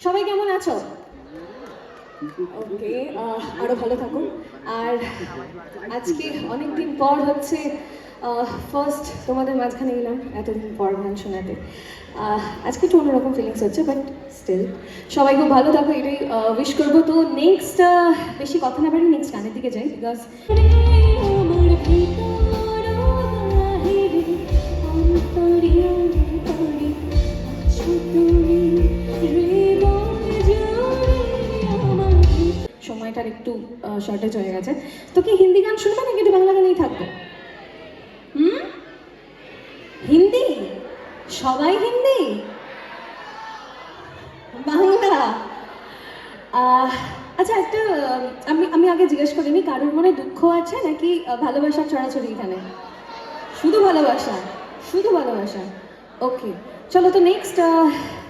সবাই কেমন আছো? ওকে আরও ভালো থাকো আর আজকে অনেকদিন পর হচ্ছে ফার্স্ট তোমাদের মাঝখানে এলাম, এতদিন পর গান শোনাতে। আজকে একটু অন্যরকম ফিলিংস হচ্ছে বাট স্টিল সবাই খুব ভালো থাকো, এটাই উইশ করব। তো নেক্সট বেশি কথা না বাড়ি নেক্সট গানের দিকে যাই বিকজ সময়টার শর্টেজ হয়ে গেছে। তো কি হিন্দি গান শুনবে নাকি একটু বাংলা গানেই থাকবে? হুম? হিন্দি? সবাই হিন্দি? বাংলা? আচ্ছা একটা আমি আমি আগে জিজ্ঞেস করিনি কারোর মনে দুঃখ আছে নাকি আহ, ভালোবাসার ছড়াছড়ি এখানে? শুধু ভালোবাসা শুধু ভালোবাসা। ওকে চলো তো নেক্সট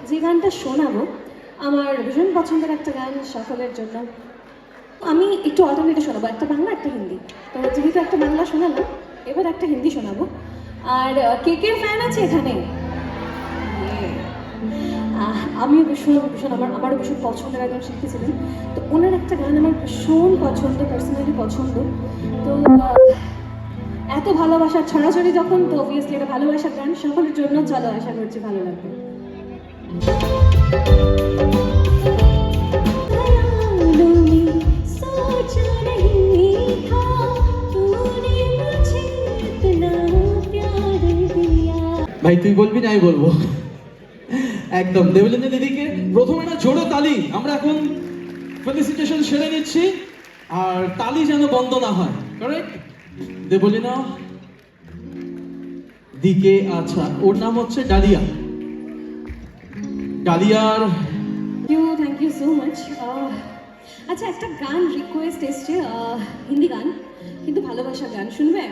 যে গানটা শোনাবো আমার ভীষণ পছন্দের একটা গান সকলের জন্য। আমি একটু অল্টারনেটে শোনাবো, একটা বাংলা, একটা হিন্দি। তো যেহেতু একটা বাংলা শোনালাম এবার একটা হিন্দি শোনাবো। আর কে কে ফ্যান আছে এখানে? আমিও ভীষণ ভীষণ, আমার, আমারও ভীষণ পছন্দের একজন শিল্পী ছিলেন। তো ওনার একটা গান আমার ভীষণ পছন্দ পার্সোনালি পছন্দ। তো এত ভালোবাসার ছড়াছড়ি যখন, তো অবভিয়াসলি এটা ভালোবাসার গান, সকলের জন্য চলো, আশা করছি ভালো লাগবে। ভাই, তুই বলবি না, আমি বলব। একদম। দেবলিনা দিদিকে প্রথমে না জোরে তালি। আমরা এখন ফেলিসিটেশন সেরে নিচ্ছি। আর তালি যেন বন্ধ না হয়। দেবলিনা দিকে আচ্ছা ওর নাম হচ্ছে ডালিয়া। ডালিয়ার থ্যাংক ইউ সো মাচ আচ্ছা একটা গান রিকোয়েস্ট এসছে হিন্দি গান। কিন্তু ভালোবাসা গান, শুনবে?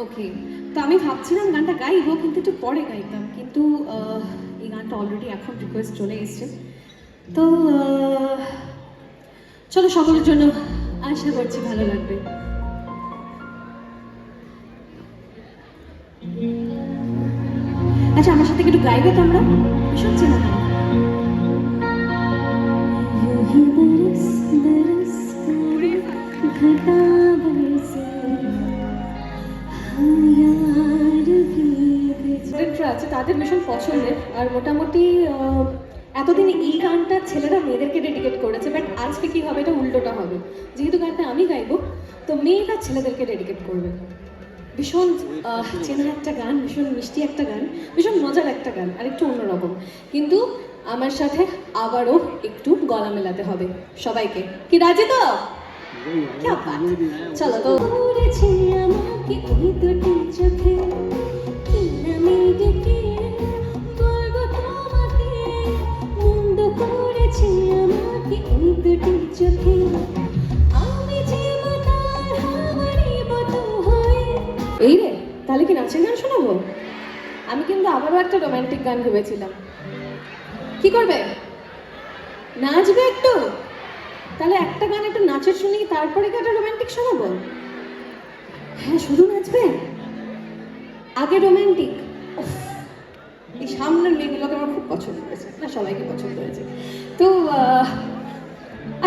ওকে তো আমি ভাবছিলাম গানটা গাইবো কিন্তু একটু পরে গাইতাম কিন্তু এই গানটা অলরেডি এখন রিকোয়েস্ট চলে এসছে। তো চলো সকলের জন্য আশা করছি ভালো লাগবে। আচ্ছা আমার সাথে একটু গাইবে তোমরা? শুনছি চেনা গান। পছন্দের। আর মোটামুটি এতদিন এই গানটা ছেলেরা মেয়েদেরকে ডেডিকেট করেছে বাট আজকে কী হবে, এটা উল্টোটা হবে। যেহেতু গানটা আমি গাইবো, তো মেয়েরা ছেলেদেরকে ডেডিকেট করবে। ভীষণ চেনা একটা গান, ভীষণ মিষ্টি একটা গান, ভীষণ মজার একটা গান, আর একটু অন্যরকম। কিন্তু আমার সাথে আবারও একটু গলা মেলাতে হবে সবাইকে। কি, রাজি তো? চলো, তো। আমাকে চোখে, কি এই রে, তাহলে কি নাচের গান শোনাবো? আমি কিন্তু আবারও একটা রোমান্টিক গান ভেবেছিলাম। কি করবে? নাচবে একটু? তাহলে একটা গান একটু নাচের শুনি, তারপরে কি একটা রোমান্টিক শোনাবো? হ্যাঁ শুধু নাচবে? আগে রোমান্টিক এই সামনের মেয়েগুলোকে আমার খুব পছন্দ হয়েছে। না, সবাইকে পছন্দ হয়েছে। তো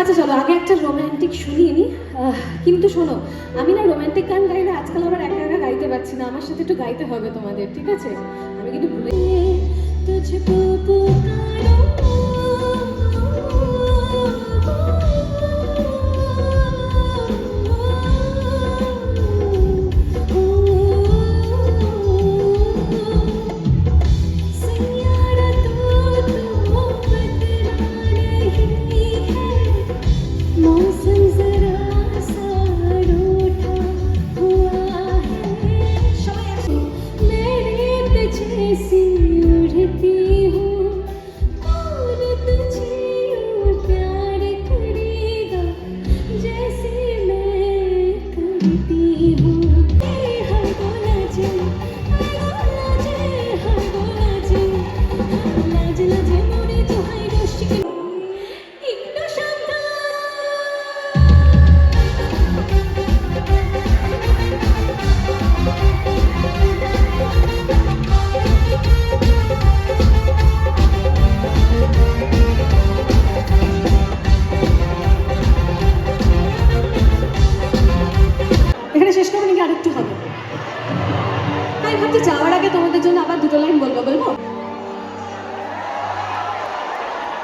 আচ্ছা চলো, আগে একটা রোম্যান্টিক শুনিয়ে নি। কিন্তু শোনো, আমি না রোম্যান্টিক গান গাই না, আজকাল আবার একা একা গাইতে পারছি না। আমার সাথে একটু গাইতে হবে তোমাদের, ঠিক আছে? আমি কিন্তু ভুলে शान्तिः আমি ভাবছি যাওয়ার আগে তোমাদের জন্য আবার দুটো লাইন বলব